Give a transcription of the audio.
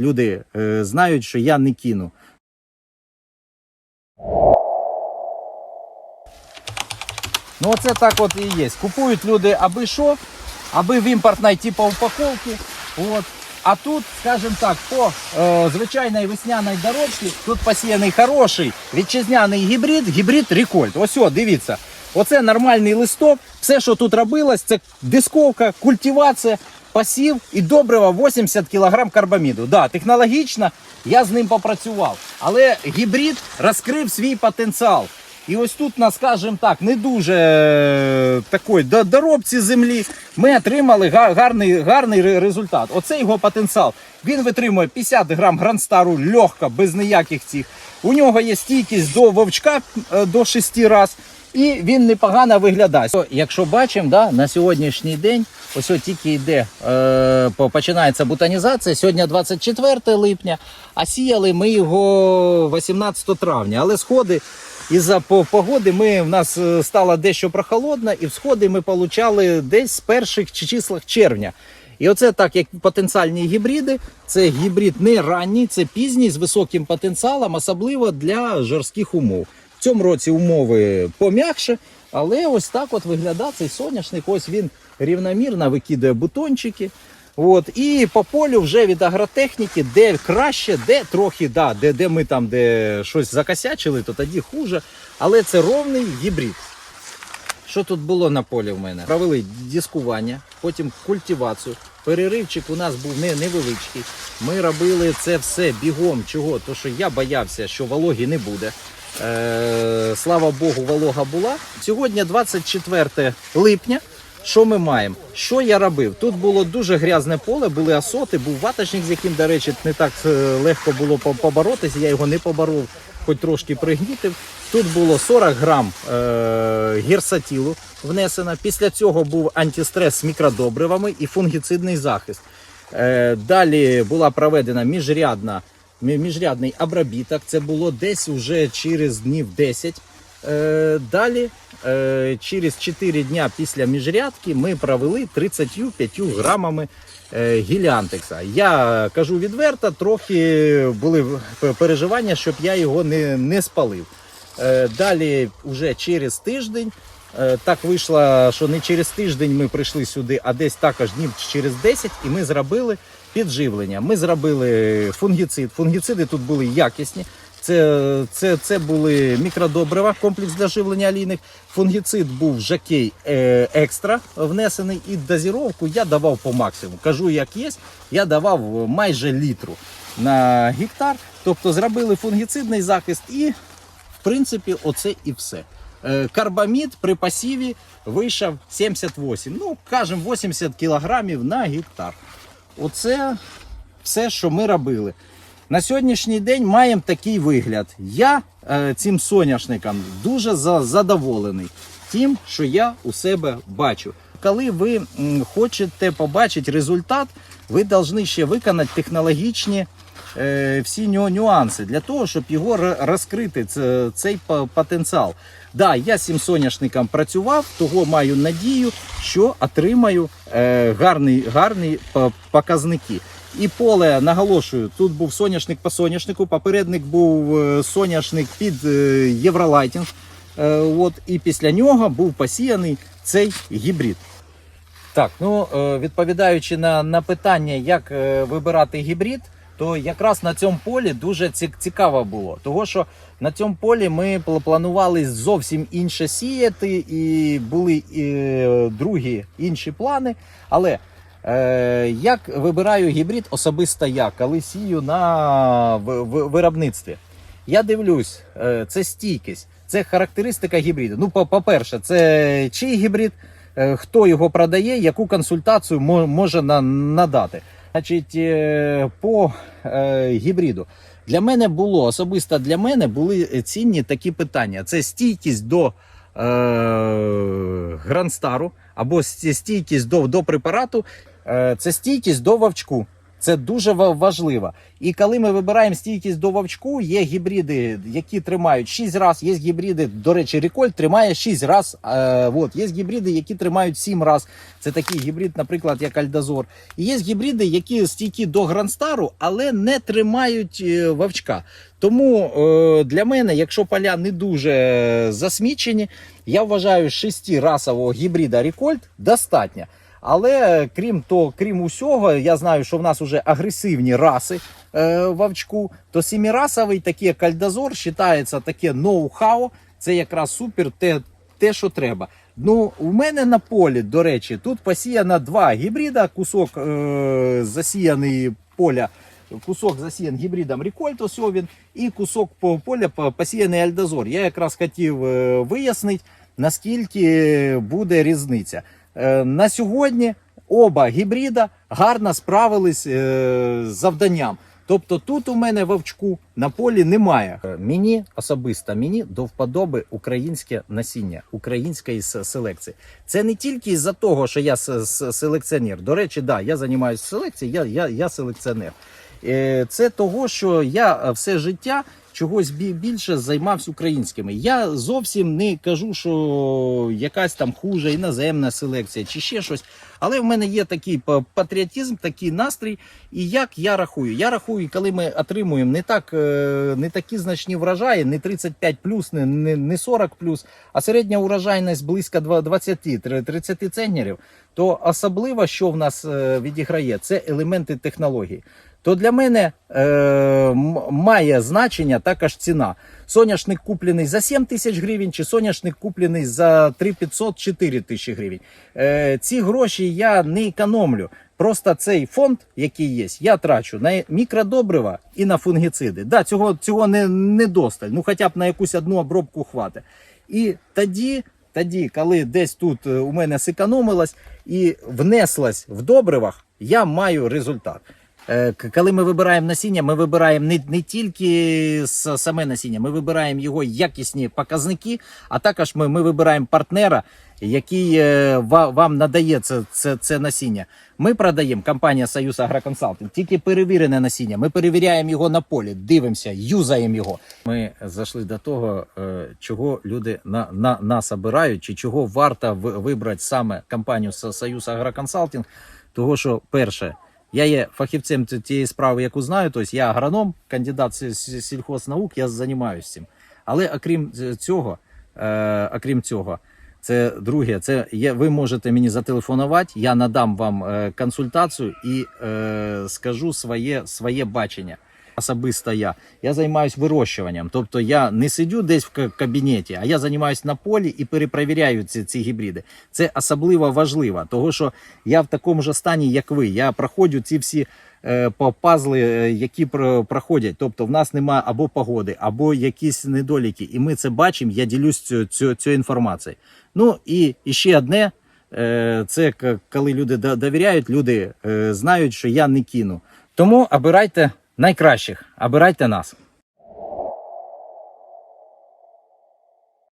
Люди е, знають, що я не кину. Ну, оце так от і є. Купують люди аби що, аби в імпортній типу упаковці. От. А тут, скажімо так, по е, звичайній весняній дорожці тут посіяний хороший вітчизняний гібрид, гібрид Рекольт. Ось, о, дивіться. Оце нормальний листок. Все, що тут робилось, це дисковка, культивація, посів і добрива 80 кг карбаміду. Да, технологічно я з ним попрацював. Але гібрид розкрив свій потенціал. І ось тут, на, скажімо так, не дуже е, такої доробці землі. Ми отримали гарний, гарний результат. Оце його потенціал. Він витримує 50 грам гранстару легко, без ніяких цих. У нього є стійкість до вовчка е, до 6 разів. І він непогано виглядає. Якщо бачимо, да, на сьогоднішній день, ось тільки йде, е, починається бутанізація. Сьогодні 24 липня, а сіяли ми його 18 травня. Але сходи із-за погоди ми, в нас е, стало дещо прохолодно, і всходи ми отримали десь з перших числах червня. І оце так, як потенціальні гібриди, це гібрид не ранній, це пізній з високим потенціалом, особливо для жорстких умов. В цьому році умови пом'якше, але ось так от виглядає цей соняшник. Ось він рівномірно викидає бутончики. От, і по полю вже від агротехніки, де краще, де трохи, да, де, де ми там де щось закосячили, то тоді хуже. Але це ровний гібрид. Що тут було на полі в мене? Провели дискування, потім культивацію. Переривчик у нас був не, невеличкий. Ми робили це все бігом. Чого? Тому що я боявся, що вологі не буде. Е, слава Богу, волога була. Сьогодні 24 липня. Що ми маємо? Що я робив? Тут було дуже грязне поле, були осоти, був ваточник, з яким, до речі, не так е, легко було поборотися. Я його не поборов, хоч трошки пригнітив. Тут було 40 грам е- гірсатілу внесено. Після цього був антистрес з мікродобривами і фунгіцидний захист. Е, далі була проведена міжрядна, мі- міжрядний обробіток. Це було десь уже через днів 10. Е, далі, е, через 4 дня після міжрядки, ми провели 35 грамами е, гіліантекса. Я кажу відверто, трохи були переживання, щоб я його не, не спалив. Далі, вже через тиждень, так вийшло, що не через тиждень ми прийшли сюди, а десь також днів через 10, і ми зробили підживлення. Ми зробили фунгіцид. Фунгіциди тут були якісні. Це, це, це були мікродобрива, комплекс для живлення олійних. Фунгіцид був жакей е, екстра внесений, і дозіровку я давав по максимуму. Кажу, як є, я давав майже літру на гектар. Тобто зробили фунгіцидний захист і в принципі, оце і все. Е, Карбамід при пасіві вийшов 78, ну, кажемо, 80 кілограмів на гектар. Оце все, що ми робили. На сьогоднішній день маємо такий вигляд. Я е, цим соняшником дуже задоволений тим, що я у себе бачу. Коли ви хочете побачити результат, ви повинні ще виконати технологічні всі нюанси для того, щоб його розкрити, цей потенціал. Да, я цим соняшником працював, того маю надію, що отримаю е, гарний, гарні показники. І поле наголошую, тут був соняшник по соняшнику, попередник був е, соняшник під е, Євролайтінг. Е, От, і після нього був посіяний цей гібрид. Так, ну е, відповідаючи на, на питання, як е, вибирати гібрид, то якраз на цьому полі дуже цікаво було. Того, що на цьому полі ми планували зовсім інше сіяти, і були е, другі інші плани. Але е, як вибираю гібрид особисто я, коли сію на виробництві? Я дивлюсь, е, це стійкість, це характеристика гібриду. Ну, по- по-перше, це чий гібрид, е, хто його продає, яку консультацію мо- може на- надати. Значить, е, по е, гібриду. Для мене було особисто для мене були цінні такі питання: це стійкість до е, грандстару або стійкість до, до препарату, е, це стійкість до вовчку. Це дуже важливо. І коли ми вибираємо стійкість до вовчку, є гібриди, які тримають 6 раз, є гібриди, до речі, Реколь тримає 6 раз. Е, є гібриди, які тримають 7 раз. Це такий гібрид, наприклад, як Альдазор. І є гібриди, які стійкі до Грандстару, але не тримають е, вовчка. Тому е, для мене, якщо поля не дуже засмічені, я вважаю, 6-расового гібрида Рекольт достатньо. Але крім того, крім усього, я знаю, що в нас вже агресивні раси е, вовчку, то сімірасовий, такий як Альдазор, вважається таке ноу-хау. Це якраз супер, те, те, що треба. Ну, у мене на полі, до речі, тут посіяно два гібрида, кусок е, засіяний поля. Кусок засіян гібридом Рекольт, ось він, і кусок поля посіяний Альдазор. Я якраз хотів е, вияснити, наскільки буде різниця. Е, На сьогодні оба гібрида гарно справились е, з завданням. Тобто тут у мене вовчку на полі немає. Е, Мені особисто мені до вподоби українське насіння, української селекції. Це не тільки із-за того, що я селекціонер. До речі, да, я займаюся селекцією, я, я, я селекціонер. Це того, що я все життя чогось бі- більше займався українськими. Я зовсім не кажу, що якась там хуже іноземна селекція чи ще щось. Але в мене є такий патріотизм, такий настрій. І як я рахую? Я рахую, коли ми отримуємо не так, е, не такі значні врожаї, не 35 не, не, не 40 а середня урожайність близько 20-30 центнерів, то особливо, що в нас е, відіграє, це елементи технології. То для мене е, має значення також ціна. Соняшник куплений за 7 тисяч гривень, чи соняшник куплений за 3500-4 тисячі гривень. Е, ці гроші я не економлю. Просто цей фонд, який є, я трачу на мікродобрива і на фунгіциди. Да, цього, цього не, не досталь. Ну хоча б на якусь одну обробку хватить. І тоді, тоді, коли десь тут е, у мене зекономилось і внеслась в добривах, я маю результат. Е, Коли ми вибираємо насіння, ми вибираємо не, не тільки саме насіння, ми вибираємо його якісні показники, а також ми, ми вибираємо партнера, який е, вам надає це, це, це насіння. Ми продаємо компанія Союз Агроконсалтинг, тільки перевірене насіння. Ми перевіряємо його на полі, дивимося, юзаємо його. Ми зайшли до того, е, чого люди на, на нас обирають, чи чого варто вибрати саме компанію Союз Агроконсалтинг. Того, що перше. Я є фахівцем тієї справи, яку знаю. Тобто я агроном, кандидат сі- сі- сільхознаук, я займаюся цим. Але окрім цього, е, окрім цього, це друге, це є, ви можете мені зателефонувати, я надам вам е, консультацію і е, скажу своє, своє бачення. Особисто я. Я займаюся вирощуванням. Тобто я не сидю десь в кабінеті, а я займаюся на полі і перепровіряю ці, ці гібриди. Це особливо важливо, тому що я в такому ж стані, як ви. Я проходжу ці всі е, пазли, е, які проходять. Тобто в нас немає або погоди, або якісь недоліки. І ми це бачимо. Я ділюсь цю, цю, цю інформацією. Ну і, і ще одне. е, Це коли люди довіряють, люди е, знають, що я не кину. Тому обирайте найкращих, обирайте нас.